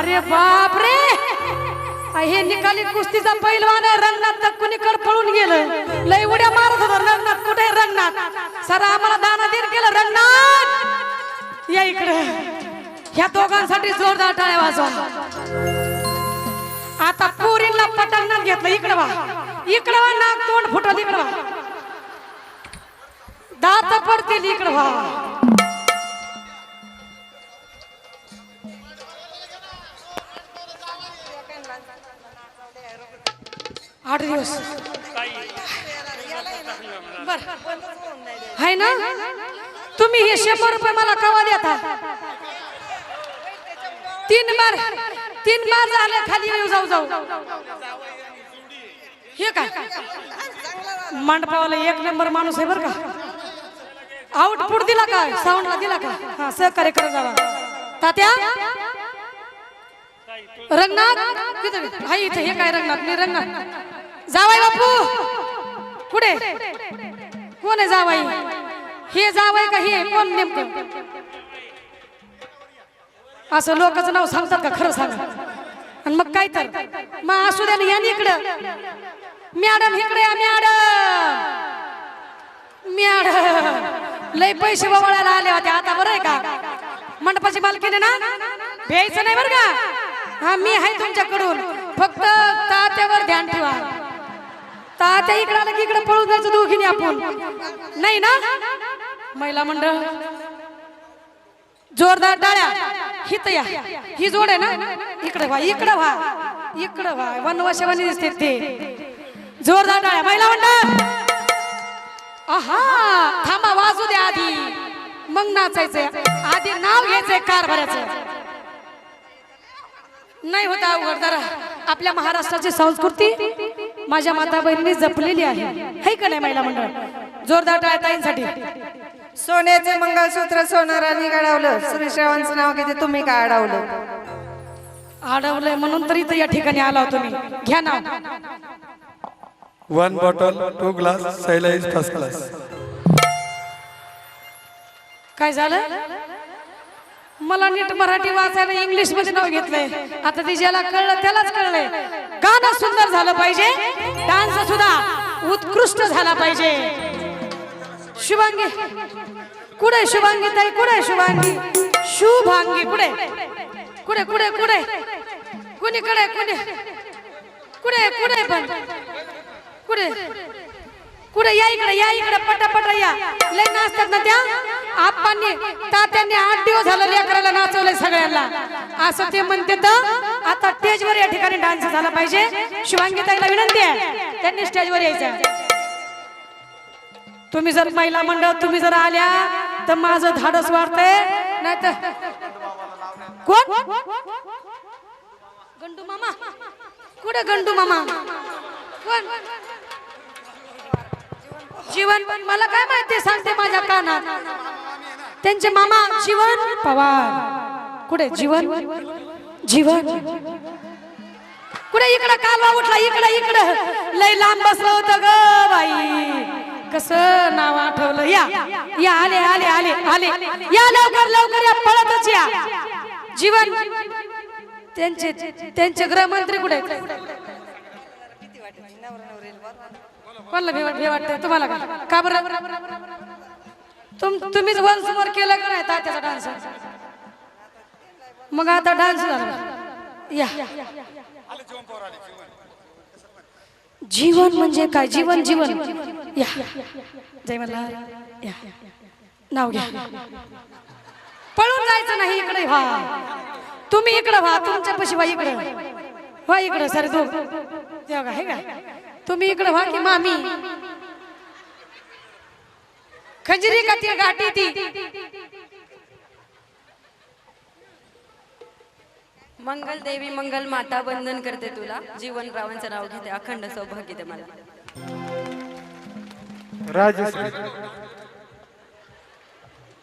अरे बाप रे हे निकाली कुस्तीचा पैलवान रंगनाथ तर पळून गेलं? लय उड्या मारत होता रंगनाथ. कुठे रंगनाथ? सर आम्हाला दाना दिन केलं रंगनाथ! या इकडे. ह्या दोघांसाठी जोरदार टाळ्या वाजवा. आता पुरीला पटंगणात घेतलं इकडे वा. इकडे वा नाक तोंड फुटल इकडे वा. दात पडतील इकडे वा. आठ दिवस. बर. आहे ना? तुम्ही हे शंभर रुपये मला कवा देता? तीन बार तीन बार झाले खाली येऊ जाऊ जाऊ. हे काय? मंडपावाला एक नंबर माणूस आहे बरं का? आउटपुट दिला का? साऊंडला दिला का? हा सहकार्य करत जावा तात्या? रंगनाथ? तिथे हा इथे. हे काय रंगनाथ? मी रंगनाथ. जावाई बापू. कुठे? कोण आहे जावाई? हे जावाय का हे? कोण नेमकं? असं लोकांचं नाव सांगतात का? खरं सांग. आणि मग काय तर? मग असू द्या ना या इकडं. मॅडम इकडे या मॅडम. मॅडम. लय पैसे बवळायला आले होते आता बरं आहे का? मंडपाची मालकीने ना? भ्यायचं नाही बरं का? हा मी आहे तुमच्याकडून. फक्त तात्यावर ध्यान ठेवा. तात्या इकडे आलं की इकडे पळून जायचं दोघीने आपण. नाही ना? महिला मंडळ जोरदार डाळ्या हित या. ही जोड आहे ना? इकडे व्हा इकडे व्हा. इकडे व्हा. वनी दिसते ते जोरदार डाळ्या महिला मंडळ! आहा! थांबा वाजू द्या आधी. मग नाचायचंय. आधी नाव घ्यायचंय कारभाराचं. नाही होता अवघड. जरा आपल्या महाराष्ट्राची संस्कृती माझ्या माता बहिणींनी जपलेली आहे. है का नाही महिला मंडळ? जोरदार टाळ्या ताईंसाठी. सोन्याचे मंगळसूत्र सोनाराने घडवलं सुरेशरावांचं नाव घेते तुम्ही काय अडवलं? अडवलंय म्हणून तर इथं या ठिकाणी आला होतो मी. घ्या bottle, two glass, Saila is first class. काय झालं? मला नीट मराठी वाचायला इंग्लिशमध्ये नाव घेतलंय. आता ती ज्याला कळलं त्यालाच कळलंय. गाणं सुंदर झालं पाहिजे. डान्स सुद्धा उत्कृष्ट झाला पाहिजे. शुभांगी. कुठे शुभांगी ताई? कुठे शुभांगी? शुभांगी. कुठे? कुठे कुठे कुठे? कुणीकडे कुणी? कुठे कुठे पण? कुठे? कुठे? या इकडे या इकडे. पटापटा या. लय नाचतात ना त्या? आप्पांनी तात्यांनी आठ दिवस झालं लेकराला नाचवलंय सगळ्यांना. असं ते म्हणते तर आता स्टेजवर या ठिकाणी डान्स झाला पाहिजे. शिवांगीताईला विनंती आहे त्यांनी स्टेजवर यायचं तुम्ही जर महिला मंडळ तुम्ही जर आल्या तर माझं धाडस वाढतंय. नाही तर कोण? गंडू मामा. कुठे गंडू मामा? कोण? जीवन मला काय माहिती सांगते माझ्या कानात? त्यांचे मामा जीवन पवार. कुठे? जीवन? जीवन. कुठे? इकडं कालवा उठला इकडं इकडं. लय लांब बसलं होतं ग बाई. कस नाव आठवलं? या. या आले आले आले आले. या लवकर लवकर या. पळतच या. जीवन. त्यांचे त्यांचे गृहमंत्री कुठे कोणाला भेवा भे वाटतंय तुम्हाला का? का बरं? तुम तुम्हीच वन समोर केलं का नाही तात्याचा डान्स? मग आता डान्स झाला. या. जीवन म्हणजे काय? जीवन जीवन. या. जय मला या. नाव घ्या. पळून जायचं नाही इकडे. व्हा तुम्ही इकडे व्हा. तुमच्या पशी व्हा इकडे. व्हा इकडे सर. तू का हे का तुम्ही इकडे व्हा की मामी. खंजरी का ती गाठी ती? मंगल देवी मंगल माता वंदन करते तुला. जीवनरावांचं नाव घेते अखंड सौभाग्य दे मला.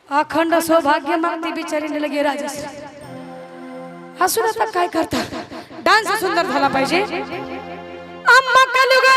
अखंड सौभाग्य मागती बिचारीने लगे राजश्री असून आता काय करता? डान्स सुंदर झाला पाहिजे. आंबा कलुगळाचं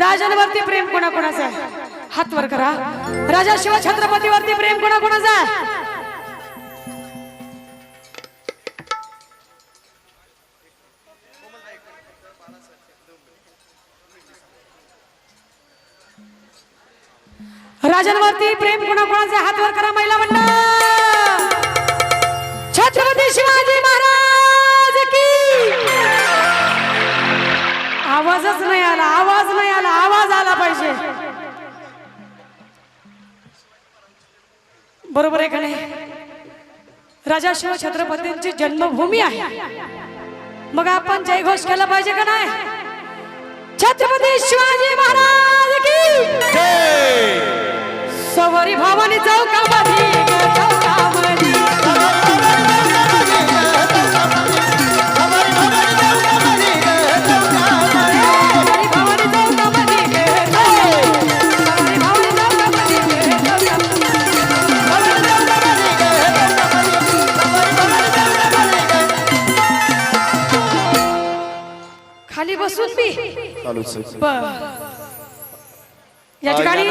राजांवरती प्रेम कोणाकोणाचं आहे? हात वर करा. राजा शिव छत्रपतीवरती प्रेम कोणा कोणाचा राजांवरती प्रेम कोणाकोणाचा हात वर करा महिला मंडळ. छत्रपती शिवाजी बरोबर आहे का नाही? राजा शिव छत्रपतींची जन्मभूमी आहे. मग आपण जयघोष केला पाहिजे का नाही? छत्रपती शिवाजी महाराज की! सवारी भावानी चौकामध्ये चौकामध्ये चालूच आहे. या ठिकाणी